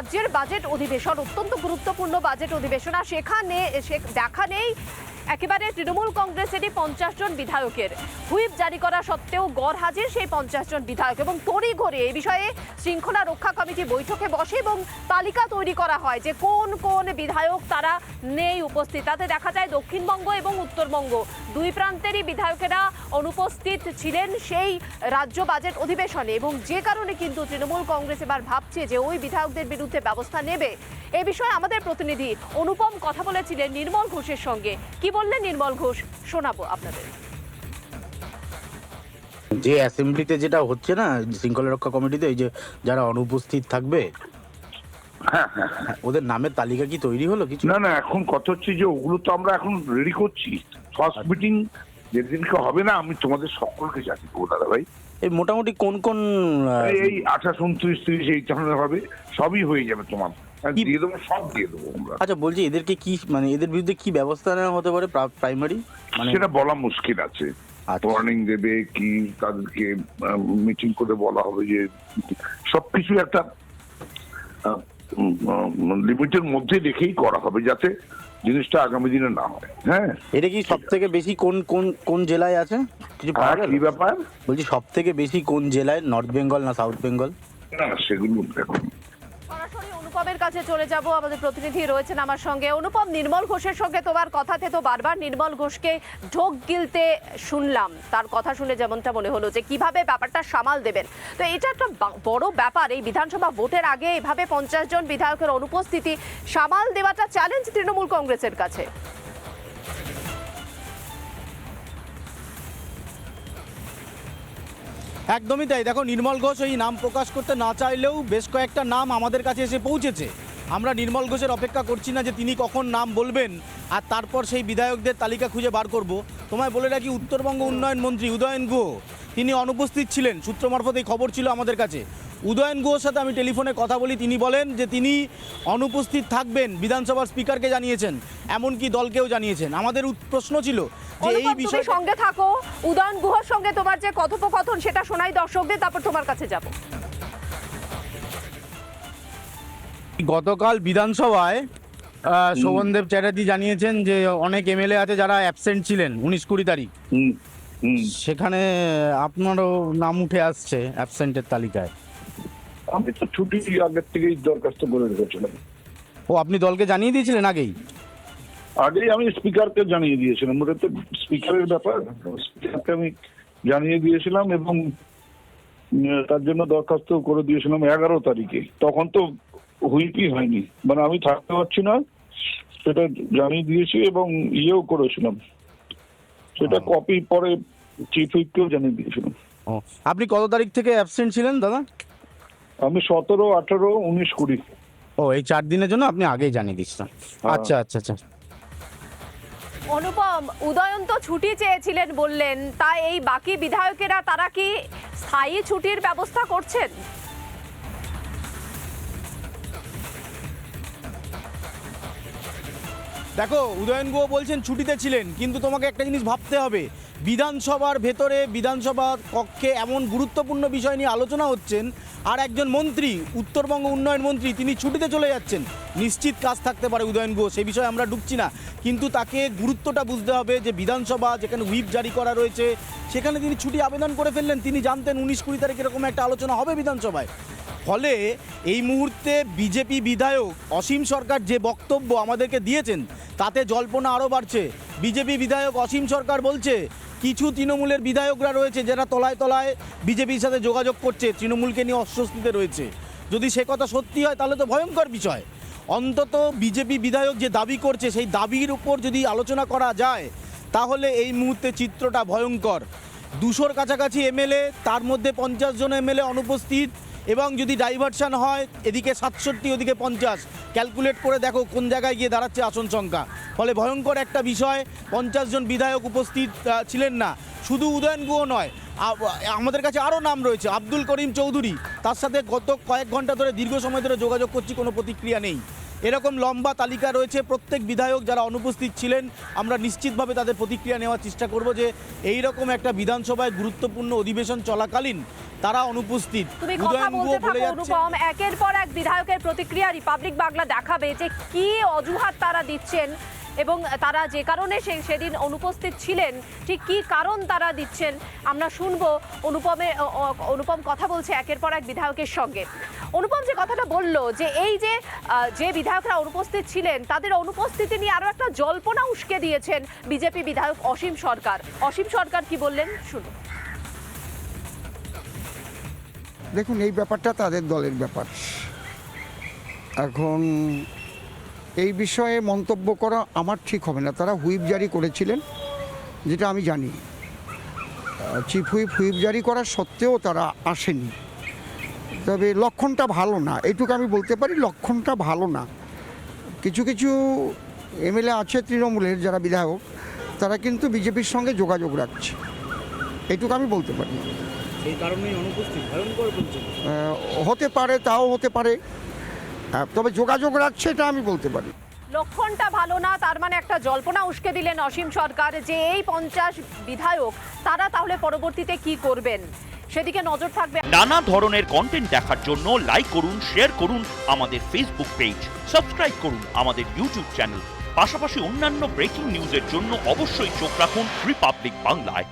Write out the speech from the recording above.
রাজ্যের বাজেট অধিবেশন অত্যন্ত গুরুত্বপূর্ণ বাজেট অধিবেশন। আর সেখানে দেখা নেই একেবারে তৃণমূল কংগ্রেসেরই পঞ্চাশ জন বিধায়কের। হুইপ জারি করা সত্ত্বেও গড় হাজির সেই পঞ্চাশ জন বিধায়ক এবং তড়ি ঘড়ি এই বিষয়ে শৃঙ্খলা রক্ষা কমিটি বৈঠকে বসে এবং তালিকা তৈরি করা হয় যে কোন কোন বিধায়ক তারা নেই উপস্থিত। তাতে দেখা যায় দক্ষিণবঙ্গ এবং উত্তরবঙ্গ দুই প্রান্তেরই বিধায়কেরা অনুপস্থিত ছিলেন সেই রাজ্য বাজেট অধিবেশনে এবং যে কারণে কিন্তু তৃণমূল কংগ্রেস এবার ভাবছে যে ওই বিধায়কদের বিরুদ্ধে ব্যবস্থা নেবে। এ বিষয়ে আমাদের প্রতিনিধি অনুপম কথা বলেছিলেন নির্মল ঘোষের সঙ্গে। কি বললেন নির্মল ঘোষ? শোনাবো আপনাদের। যে অ্যাসেম্বলিতে যেটা হচ্ছে না শৃঙ্খলা রক্ষা কমিটিতে এই যে যারা অনুপস্থিত থাকবে হ্যাঁ হ্যাঁ হ্যাঁ। ওদের নামের তালিকা কি তৈরি হলো কিছু? না না এখন কথা হচ্ছে যে ওগুলো তো আমরা এখন রেডি করছি। ফার্স্ট মিটিং যেদিনকে হবে না আমি তোমাদের সকলকে জানি দেবো দাদা ভাই। এই মোটামুটি কোন কোন এই- আঠাশ উনত্রিশ তিরিশ এই ধরনের হবে সবই হয়ে যাবে তোমার। দিয়ে দেবো সব দিয়ে দেবো আমরা। আচ্ছা বলছি এদেরকে কি মানে এদের বিরুদ্ধে কি ব্যবস্থা নেওয়া হতে পারে প্রাইমারি মানে সেটা বলা মুশকিল আছে। আচ্ছা। ওয়ার্নিং দেবে কি তাদেরকে মিটিং করে বলা হবে যে সবকিছু একটা লিমিটের মধ্যে রেখেই করা হবে যাতে জিনিসটা আগামী দিনে না হয়। হ্যাঁ? এটা কি সব থেকে বেশি কোন কোন কোন জেলায় আছে? কিছু গেল? কি ব্যাপার? বলছি সব থেকে বেশি কোন জেলায়? নর্থ বেঙ্গল না সাউথ বেঙ্গল না সেগুলো অনুপমের কাছে চলে যাব। আমাদের প্রতিনিধি রয়েছেন আমার সঙ্গে। অনুপম, নির্মল ঘোষের সঙ্গে তোমার কথাতে তো বারবার নির্মল ঘোষকে ঢোক গিলতে শুনলাম। তার কথা শুনে যেমনটা মনে হলো যে কীভাবে ব্যাপারটা সামাল দেবেন। তো এটা একটা বড় ব্যাপার। এই বিধানসভা ভোটের আগে এভাবে পঞ্চাশ জন বিধায়কের অনুপস্থিতি সামাল দেওয়াটা চ্যালেঞ্জ তৃণমূল কংগ্রেসের কাছে। একদমই তাই। দেখো, নির্মল ঘোষ ওই নাম প্রকাশ করতে না চাইলেও বেশ কয়েকটা নাম আমাদের কাছে এসে পৌঁছেছে। আমরা নির্মল ঘোষের অপেক্ষা করছি না যে তিনি কখন নাম বলবেন, আর তারপর সেই বিধায়কদের তালিকা খুঁজে বার করব। তোমায় বলে রাখি, উত্তরবঙ্গ উন্নয়ন মন্ত্রী উদয়ন গুহ, তিনি অনুপস্থিত ছিলেন। সূত্র মারফত এই খবর ছিল আমাদের কাছে। উদয়ন গুহর সাথে আমি টেলিফোনে কথা বলি। তিনি বলেন যে তিনি অনুপস্থিত থাকবেন বিধানসভার স্পিকারকে জানিয়েছেন এমনকি দলকেও জানিয়েছেন। আমাদের প্রশ্ন ছিল যে এই বিষয়ে সঙ্গে থাকো। উদয়ন গুহর সঙ্গে তোমার যে কথোপকথন সেটা শোনাই দর্শকদের তারপর তোমার কাছে যাব। গতকাল বিধানসভায় আহ, শোভনদেব চ্যাটার্জি জানিয়েছেন যে অনেক এমএলএ আছে যারা অ্যাবসেন্ট ছিলেন উনিশ কুড়ি তারিখ। সেখানে আপনারও নাম উঠে আসছে অ্যাবসেন্টের তালিকায়। আমি তো ছুটি আগের থেকেই দরখাস্ত করে রেখেছিলাম। ও আপনি দলকে জানিয়ে দিয়েছিলেন আগেই? আগেই আমি স্পিকারকে জানিয়ে দিয়েছিলাম ওটা তো স্পিকারের ব্যাপার। স্পিকারকে আমি জানিয়ে দিয়েছিলাম এবং তার জন্য দরখাস্ত করে দিয়েছিলাম এগারো তারিখে। তখন তো হুইপই হয়নি। মানে আমি থাকতে পারছি না সেটা জানিয়ে দিয়েছি এবং ইয়েও করেছিলাম। সেটা কপি পরে চিফ হুইপকেও জানিয়ে দিয়েছিলাম। আপনি কত তারিখ থেকে অ্যাবসেন্ট ছিলেন দাদা? আমি সতেরো আঠেরো উনিশ কুড়ি। ও এই চার দিনের জন্য আপনি আগেই জানিয়ে দিচ্ছেন আচ্ছা আচ্ছা আচ্ছা। অনুপম উদয়ন তো ছুটি চেয়েছিলেন বললেন তাই এই বাকি বিধায়কেরা তারা কি স্থায়ী ছুটির ব্যবস্থা করছেন? দেখো উদয়ন গুহ বলছেন ছুটিতে ছিলেন কিন্তু তোমাকে একটা জিনিস ভাবতে হবে। বিধানসভার ভেতরে বিধানসভার কক্ষে এমন গুরুত্বপূর্ণ বিষয় নিয়ে আলোচনা হচ্ছেন আর একজন মন্ত্রী, উত্তরবঙ্গ উন্নয়ন মন্ত্রী, তিনি ছুটিতে চলে যাচ্ছেন। নিশ্চিত কাজ থাকতে পারে উদয়ন গুহ সে বিষয়ে আমরা ঢুকছি না। কিন্তু তাকে গুরুত্বটা বুঝতে হবে যে বিধানসভা যেখানে হুইপ জারি করা রয়েছে, সেখানে তিনি ছুটি আবেদন করে ফেললেন। তিনি জানতেন উনিশ কুড়ি তারিখ এরকম একটা আলোচনা হবে বিধানসভায়। ফলে এই মুহূর্তে বিজেপি বিধায়ক অসীম সরকার যে বক্তব্য আমাদেরকে দিয়েছেন, তাতে জল্পনা আরও বাড়ছে। বিজেপি বিধায়ক অসীম সরকার বলছে কিছু তৃণমূলের বিধায়করা রয়েছে যারা তলায় তলায় বিজেপির সাথে যোগাযোগ করছে, তৃণমূলকে নিয়ে অস্বস্তিতে রয়েছে। যদি সে কথা সত্যি হয়, তাহলে তো ভয়ঙ্কর বিষয়। অন্তত বিজেপি বিধায়ক যে দাবি করছে, সেই দাবির উপর যদি আলোচনা করা যায়, তাহলে এই মুহূর্তে চিত্রটা ভয়ঙ্কর। দুশোর কাছাকাছি এমএলএ, তার মধ্যে পঞ্চাশ জন এমএলএ অনুপস্থিত। এবং যদি ডাইভারশন হয়, এদিকে সাতষট্টি, ওদিকে পঞ্চাশ। ক্যালকুলেট করে দেখো কোন জায়গায় গিয়ে দাঁড়াচ্ছে আসন সংখ্যা। ফলে ভয়ঙ্কর একটা বিষয়, পঞ্চাশ জন বিধায়ক উপস্থিত ছিলেন না। শুধু উদয়ন গুহ নয় আমাদের কাছে আরও নাম রয়েছে, আব্দুল করিম চৌধুরী। তার সাথে গত কয়েক ঘণ্টা ধরে, দীর্ঘ সময় ধরে যোগাযোগ করছি, কোনো প্রতিক্রিয়া নেই। এরকম লম্বা তালিকা রয়েছে, প্রত্যেক বিধায়ক যারা অনুপস্থিত ছিলেন, আমরা নিশ্চিতভাবে তাদের প্রতিক্রিয়া নেওয়ার চেষ্টা করব যে এই রকম একটা বিধানসভায় গুরুত্বপূর্ণ অধিবেশন চলাকালীন তারা অনুপস্থিত। তুমি কথা বলতে থাকো অনুপম। একের পর এক বিধায়কের প্রতিক্রিয়া রিপাবলিক বাংলা দেখাবে যে কি অজুহাত তারা দিচ্ছেন এবং তারা যে কারণে সেই সেদিন অনুপস্থিত ছিলেন ঠিক কি কারণ তারা দিচ্ছেন আমরা শুনব অনুপমে অনুপম কথা বলছে একের পর এক বিধায়কের সঙ্গে। অনুপম যে কথাটা বলল যে এই যে যে বিধায়করা অনুপস্থিত ছিলেন তাদের অনুপস্থিতি নিয়ে আরও একটা জল্পনা উস্কে দিয়েছেন বিজেপি বিধায়ক অসীম সরকার। অসীম সরকার কি বললেন? শুনুন। দেখুন, এই ব্যাপারটা তাদের দলের ব্যাপার। এখন এই বিষয়ে মন্তব্য করা আমার ঠিক হবে না। তারা হুইপ জারি করেছিলেন, যেটা আমি জানি। চিফ হুইপ হুইপ জারি করার সত্ত্বেও তারা আসেনি। তবে লক্ষণটা ভালো না। এইটুকু আমি বলতে পারি, লক্ষণটা ভালো না। কিছু কিছু এমএলএ আছে তৃণমূলের, যারা বিধায়ক, তারা কিন্তু বিজেপির সঙ্গে যোগাযোগ রাখছে। এইটুকু আমি বলতে পারি। সেই কারণেই অনুপস্থিত। ভয়ঙ্কর বলছেন হতে পারে তাও হতে পারে। তবে যোগাযোগ রাখছে এটা আমি বলতে পারি। লক্ষণটা ভালো না তার মানে একটা জল্পনা উস্কে দিলেন অসীম সরকার যে এই পঞ্চাশ বিধায়ক তারা তাহলে পরবর্তীতে কি করবেন? সেদিকে নজর থাকবে। নানা ধরনের কন্টেন্ট দেখার জন্য লাইক করুন শেয়ার করুন আমাদের ফেসবুক পেজ সাবস্ক্রাইব করুন আমাদের ইউটিউব চ্যানেল পাশাপাশি অন্যান্য ব্রেকিং নিউজের জন্য অবশ্যই চোখ রাখুন রিপাবলিক বাংলায়